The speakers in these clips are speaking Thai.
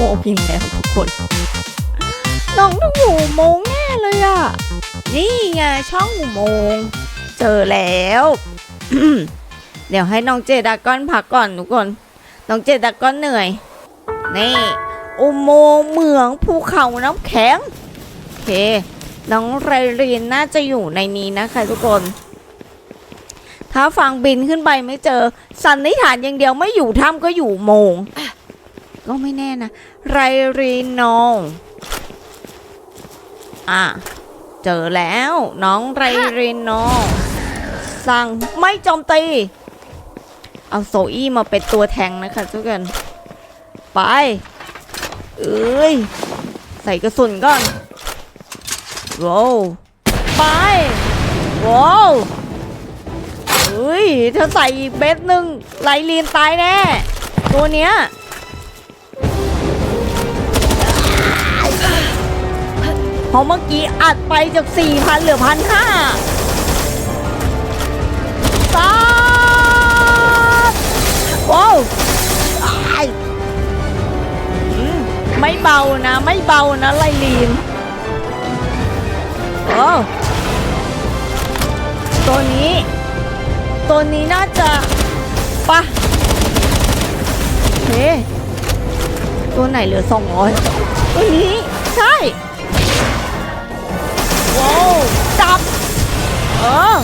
โมงค์อีกแล้วทุกคน น้องต้องอยู่โมงแน่เลยอะนี่ไงช่องอุโมงเจอแล้ว เดี๋ยวให้น้องเจดากอนพักก่อนทุกคน น้องเจดากอนเหนื่อย นี่ อุโมงเหมืองภูเขาน้ำแข็งโอเค น้องไรรีนน่าจะอยู่ในนี้นะคะทุกคนถ้าฟังบินขึ้นไปไม่เจอ สันนิษฐานอย่างเดียวไม่อยู่ถ้ำก็อยู่โมง ก็ไม่แน่นะ ไรรีนโน อะ เจอแล้วน้องไรรีนโน สั่งไม่โจมตี เอาโซอี้มาเป็นตัวแทงนะคะทุกคน ไป เอ้ย ใส่กระสุนก่อนว้าวไปว้าวเฮ้ยเธอใส่เบ็ดหนึ่งไหลลีนตายแน่ ตัวเนี้ย เพราะเมื่อกี้อัดไปจาก4,000เหลือพันห้าสามว้าวอ้ยไม่เบานะ ไม่เบานะไลลีนโอ้ตัวนี้ ตัวนี้น่าจะปะเฮ้ตัวไหนเหลือ200ตัวนี้ ใช่ว้าวจับ เออ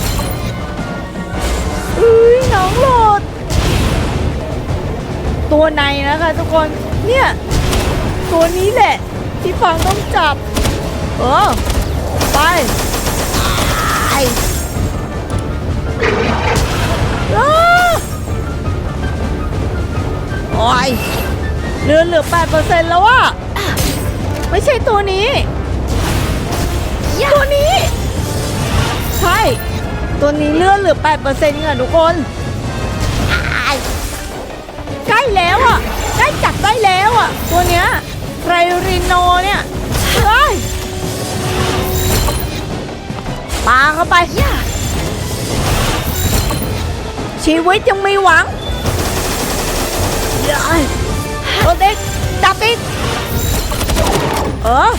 อุ้ยน้องโหลด ตัวในนะคะทุกคน เนี่ย ตัวนี้แหละ ที่ฟังต้องจับ เออ ไปไปอ้าโอ้ยเรือเหลือ8%แล้วอะ ไม่ใช่ตัวนี้ ตัวนี้ ใช่ ตัวนี้เลื่อนเหลือ8%ค่ะทุกคนอ้ายใกล้แล้วอะ ใกล้จับได้แล้วอะ ตัวเนี้ยไรริโนเนี่ยเฮ้ยปาเข้าไป ชีวิตยังมีหวัง เออ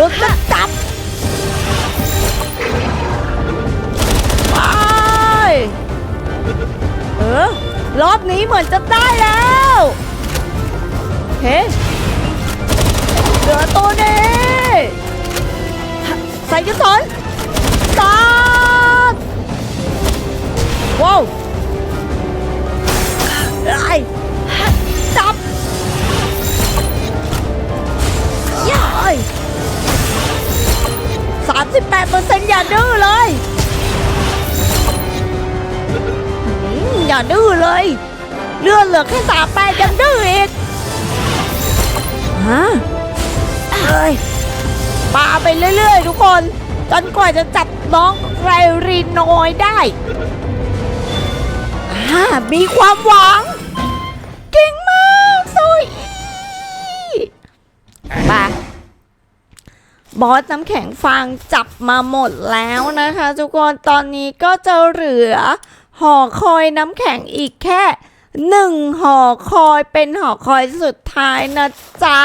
รถจะจับไปเออรอบนี้เหมือนจะได้แล้วเฮ้เหลือตัวนี้ใส่กระสุน 38%อย่าดื้อเลยอย่าดื้อเลย เลือดเหลือแค่สามแปดยังดื้ออีกฮะเอ้ยปาไปเรื่อย ๆ ทุกคน จนกว่าจะจับน้องไรรีนอยได้อ่ามีความหวัง เก่งมากโซอีไป บอสน้ำแข็งฟางจับมาหมดแล้วนะคะ ทุกคนตอนนี้ก็จะเหลือหอคอยน้ำแข็งอีกแค่หนึ่งหอคอยเป็นหอคอยสุดท้ายนะจ๊ะ